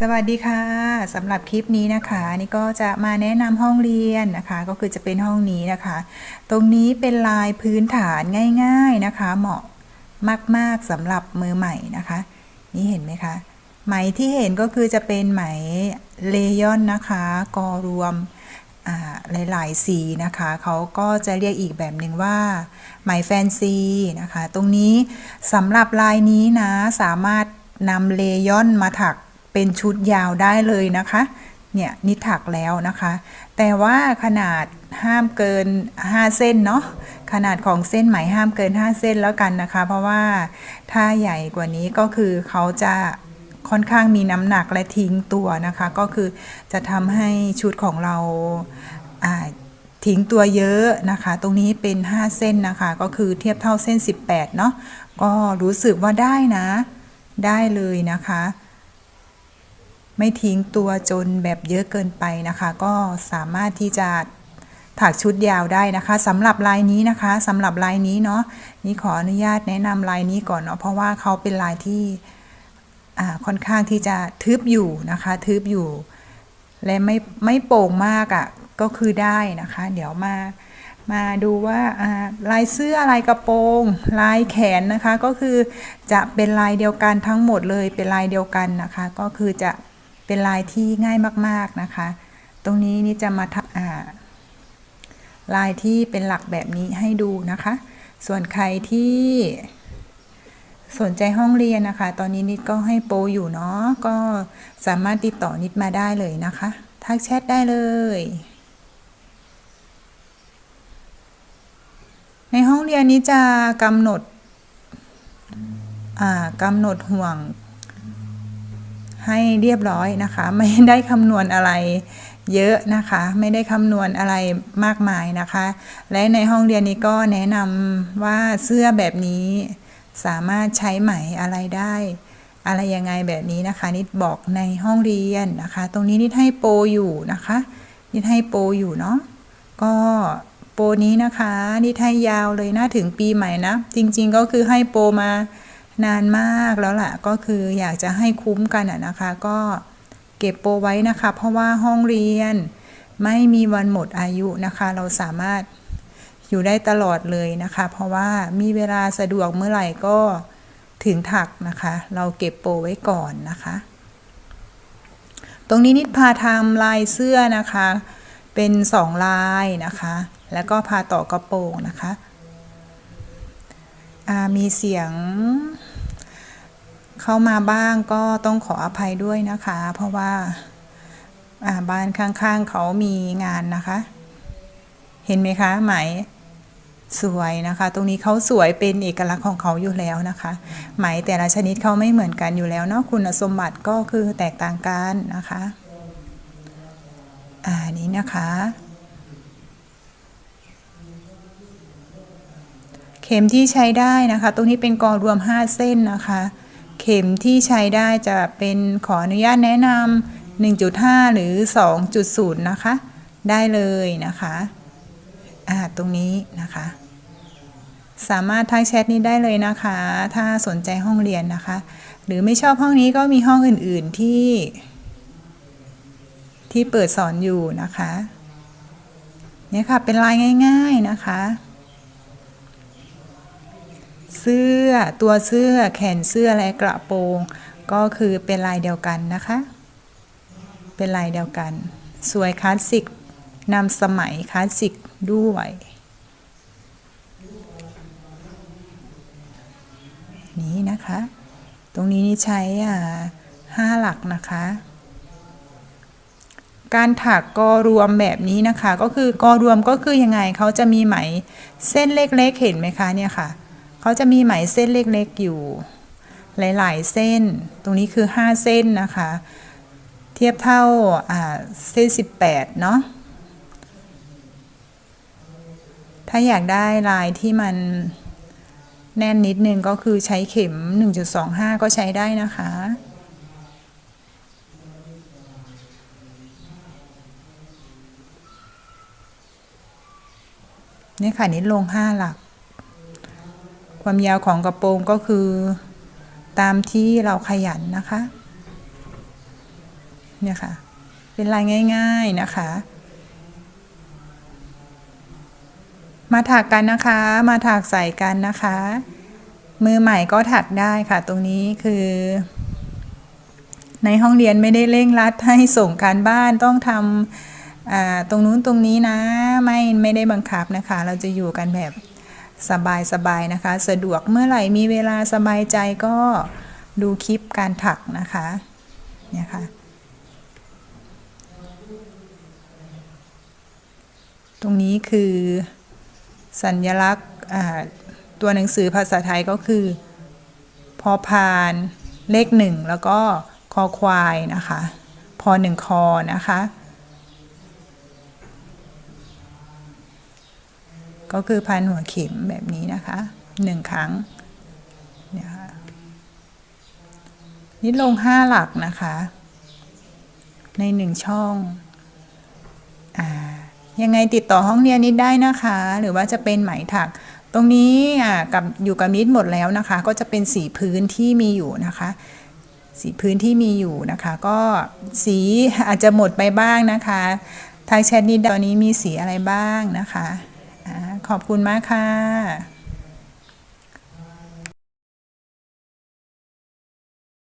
สวัสดีค่ะสำหรับคลิปนี้นะคะนี่ก็จะมาแนะนำห้องเรียนนะคะ ก็คือจะเป็นห้องนี้นะคะ ตรงนี้เป็นลายพื้นฐานง่าย ๆนะคะ เหมาะมากๆสำหรับมือใหม่นะคะ นี่เห็นไหมคะไหมที่เห็นก็คือจะเป็นไหมเลยอนนะคะกอรวมหลายๆสีนะคะเขาก็จะเรียกอีกแบบหนึ่งว่าไหมแฟนซีนะคะ ตรงนี้สำหรับลายนี้นะสามารถนำเลยอนมาถัก เป็นชุดยาวได้เลยนะคะ เนี่ยนี่ถักแล้วนะคะ แต่ว่าขนาดห้ามเกิน 5 เส้นเนาะขนาดของเส้นไหมห้ามเกิน 5 เส้นแล้วกันนะคะ เพราะว่าถ้าใหญ่กว่านี้ก็คือเขาจะค่อนข้างมีน้ำหนักและทิ้งตัวนะคะ ก็คือจะทำให้ชุดของเราอ่าทิ้งตัวเยอะนะคะ ตรงนี้เป็น 5 เส้นนะคะ ก็คือเทียบเท่าเส้น 18 เนาะก็รู้สึกว่าได้นะ ได้เลยนะคะ ไม่ทิ้งตัวจนแบบเยอะเกินไปนะคะ ก็สามารถที่จะถักชุดยาวได้นะคะสำหรับลายนี้นะคะสำหรับลายนี้เนาะนี่ขออนุญาตแนะนำลายนี้ก่อนเนาะเพราะว่าเขาเป็นลายที่ค่อนข้างที่จะทึบอยู่นะคะ ทึบอยู่ และไม่ไม่โป่งมากอะ่ะก็คือได้นะคะ เดี๋ยวมามาดูว่าลายเสื้อลายกระโปรง ลายแขนนะคะ ก็คือจะเป็นลายเดียวกันทั้งหมดเลยเป็นลายเดียวกันนะคะ ก็คือจะ เป็นลายที่ง่ายมากๆนะคะ ตรงนี้นี่จะมาทำอ่าลายที่เป็นหลักแบบนี้ให้ดูนะคะ ส่วนใครที่สนใจห้องเรียนนะคะ ตอนนี้นิดก็ให้โปรอยู่เนาะ ก็สามารถติดต่อนิดมาได้เลยนะคะ ทักแชทได้เลย ในห้องเรียนนี้จะกำหนดกำหนดห่วง ให้เรียบร้อยนะคะ ไม่ได้คำนวณอะไรเยอะนะคะ ไม่ได้คำนวณอะไรมากมายนะคะ และในห้องเรียนนี้ก็แนะนำว่าเสื้อแบบนี้สามารถใช้ไหมอะไรได้ อะไรยังไงแบบนี้นะคะ นิดบอกในห้องเรียนนะคะ ตรงนี้นิดให้โปรอยู่นะคะ นิดให้โปรอยู่เนาะก็โปรนี้นะคะ นิดให้ยาวเลยนะถึงปีใหม่นะ จริงๆก็คือให้โปรมา นานมากแล้วล่ะก็คืออยากจะให้คุ้มกันอะนะคะ ก็เก็บโปรไว้นะคะ เพราะว่าห้องเรียนไม่มีวันหมดอายุนะคะ เราสามารถอยู่ได้ตลอดเลยนะคะ เพราะว่ามีเวลาสะดวกเมื่อไหร่ก็ถึงถักนะคะ เราเก็บโปรไว้ก่อนนะคะ ตรงนี้นิดพาทำลายเสื้อนะคะ เป็นสองลายนะคะ แล้วก็พาต่อกระโปรงนะคะ มีเสียงเข้ามาบ้างก็ต้องขออภัยด้วยนะคะ เพราะว่าบ้านข้างๆเขามีงานนะคะ เห็นไหมคะไหมสวยนะคะ ตรงนี้เขาสวยเป็นเอกลักษณ์ของเขาอยู่แล้วนะคะ ไหมแต่ละชนิดเขาไม่เหมือนกันอยู่แล้วเนาะคุณสมบัติก็คือแตกต่างกันนะคะ อ่านี้นะคะ ข็มที่ใช้ได้นะคะ ตรงนี้เป็นกอรวม 5 เส้นนะคะ เข็มที่ใช้ได้จะเป็นขออนุญาตแนะนำ1.5 หรือ 2.0 นะคะ ได้เลยนะคะอ่าตรงนี้นะคะ สามารถทักแชทนี้ได้เลยนะคะ ถ้าสนใจห้องเรียนนะคะ หรือไม่ชอบห้องนี้ก็มีห้องอื่นๆที่ ที่เปิดสอนอยู่นะคะเนี่ยค่ะเป็นลายง่าย ๆนะคะ เสื้อ ตัวเสื้อแขนเสื้อและกระโปรง ก็คือเป็นลายเดียวกันนะคะ เป็นลายเดียวกัน สวยคลาสสิกนำสมัยคลาสสิกด้วยนี้นะคะ ตรงนี้นี่ใช้อ่าห้าหลักนะคะ การถักกอรวมแบบนี้นะคะ ก็คือกอรวมก็คือยังไงเขาจะมีไหมเส้นเล็กๆเห็นไหมคะเนี่ยค่ะ เขาจะมีไหมเส้นเล็กๆอยู่ หลายๆเส้น ตรงนี้คือ 5 เส้นนะคะ เทียบเท่าเส้น 18 เนาะถ้าอยากได้ลายที่มันแน่นนิดนึงก็คือใช้เข็ม 1.25 ก็ใช้ได้นะคะ นี่ค่ะนิดลง 5 หลัก ความยาวของกระโปรงก็คือ ตามที่เราขยันนะคะ เนี่ยค่ะ เป็นลายง่าย ๆนะคะ มาถักกันนะคะ มาถักใส่กันนะคะ มือใหม่ก็ถักได้ค่ะ ตรงนี้คือ ในห้องเรียนไม่ได้เร่งรัดให้ส่งการบ้านต้องทำตรงนู้นตรงนี้นะ ไม่ไม่ได้บังคับนะคะ เราจะอยู่กันแบบ สบายๆนะคะ สะดวกเมื่อไหร่มีเวลาสบายใจก็ดูคลิปการถักนะคะเนี่ยค่ะ ตรงนี้คือสัญลักษณ์ตัวหนังสือภาษาไทยก็คือ พอพานเลขหนึ่งแล้วก็คอควายนะคะ พอหนึ่งคอนะคะ ก็คือพันหัวเข็มแบบนี้นะคะหนึ่งครั้งเนี่ยค่ะนี่ลงห้าหลักนะคะ ในหนึ่งช่องอ่ายังไงติดต่อห้องเรียนนิดได้นะคะ หรือว่าจะเป็นไหมถัก ตรงนี้อ่ากับอยู่กับนิดหมดแล้วนะคะ ก็จะเป็นสีพื้นที่มีอยู่นะคะ สีพื้นที่มีอยู่นะคะ ก็สีอาจจะหมดไปบ้างนะคะ ทางแชทนี้ตอนนี้มีสีอะไรบ้างนะคะ ขอบคุณมากค่ะ